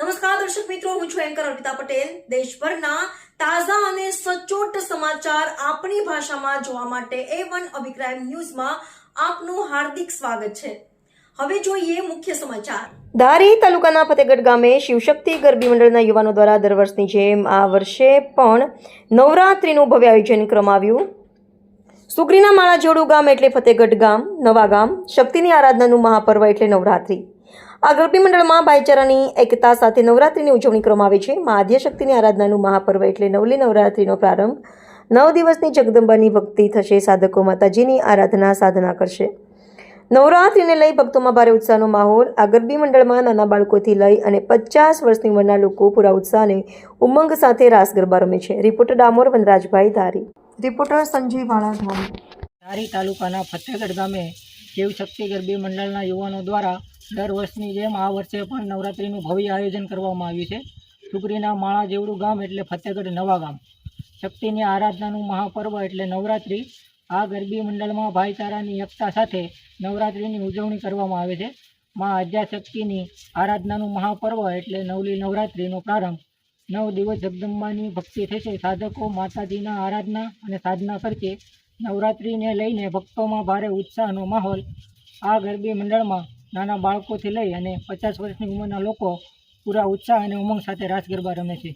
નમસ્કાર, દર્શક મિત્રો, હું છું એન્કર અર્પિતા પટેલ. દેશભરના તાજા અને સચોટ સમાચાર આપણી ભાષામાં જોવા માટે એ વન અભિપ્રાય ન્યૂઝમાં આપનું હાર્દિક સ્વાગત છે. હવે જોઈએ મુખ્ય સમાચાર. ધારી તાલુકાના ફતેગઢ ગામે શિવશક્તિ ગરબી મંડળના યુવાનો દ્વારા દર વર્ષની જેમ આ વર્ષે પણ નવરાત્રિનું ભવ્ય આયોજન કરવામાં સુગ્રીના માળા જોડું ગામ એટલે ફતેગઢ ગામ, નવા ગામ, શક્તિની આરાધનાનું મહાપર્વ એટલે નવરાત્રિ. આ ગરબી મંડળમાં ભાઈચારાની એકતા સાથે નવરાત્રિની ઉજવણી કરવામાં આવે છે. મા આદ્યશક્તિની આરાધનાનું મહાપર્વ એટલે નવલી નવરાત્રિનો પ્રારંભ. નવ દિવસની જગદંબાની ભક્તિ થશે સાધકો માતાજીની આરાધના સાધના કરશે. નવરાત્રિને લઈ ભક્તોમાં ભારે ઉત્સાહનો માહોલ. આ ગરબી મંડળમાં નાના બાળકોથી લઈ અને પચાસ વર્ષની ઉંમરના લોકો પૂરા ઉત્સાહ અને ઉમંગ સાથે રાસ ગરબા રમે છે. રિપોર્ટર ડામોર વનરાજભાઈ ધારી. રિપોર્ટર સંજય વાળા ધારી. ધારી તાલુકાના ફતેગઢ ગામે શિવશક્તિ ગરબી મંડળના યુવાનો દ્વારા દર વર્ષની જેમ આ વર્ષે પણ નવરાત્રિનું ભવ્ય આયોજન કરવામાં આવ્યું છે. ટુકડીના માળા જેવડું ગામ એટલે ફતેગઢ નવા ગામ. શક્તિની આરાધનાનું મહાપર્વ એટલે નવરાત્રિ. આ ગરબી મંડળમાં ભાઈચારાની એકતા સાથે નવરાત્રિની ઉજવણી કરવામાં આવે છે. મા આદ્યાશક્તિની આરાધનાનું મહાપર્વ એટલે નવલી નવરાત્રિનો પ્રારંભ. નવ દિવસ જગદંબાની ભક્તિ થશે. સાધકો માતાજીના આરાધના અને સાધના કરશે. નવરાત્રિને લઈને ભક્તોમાં ભારે ઉત્સાહનો માહોલ. આ ગરબી મંડળમાં નાના બાળકોથી લઈ અને પચાસ વર્ષની ઉંમરના લોકો પૂરા ઉત્સાહ અને ઉમંગ સાથે રાસ ગરબા રમે છે.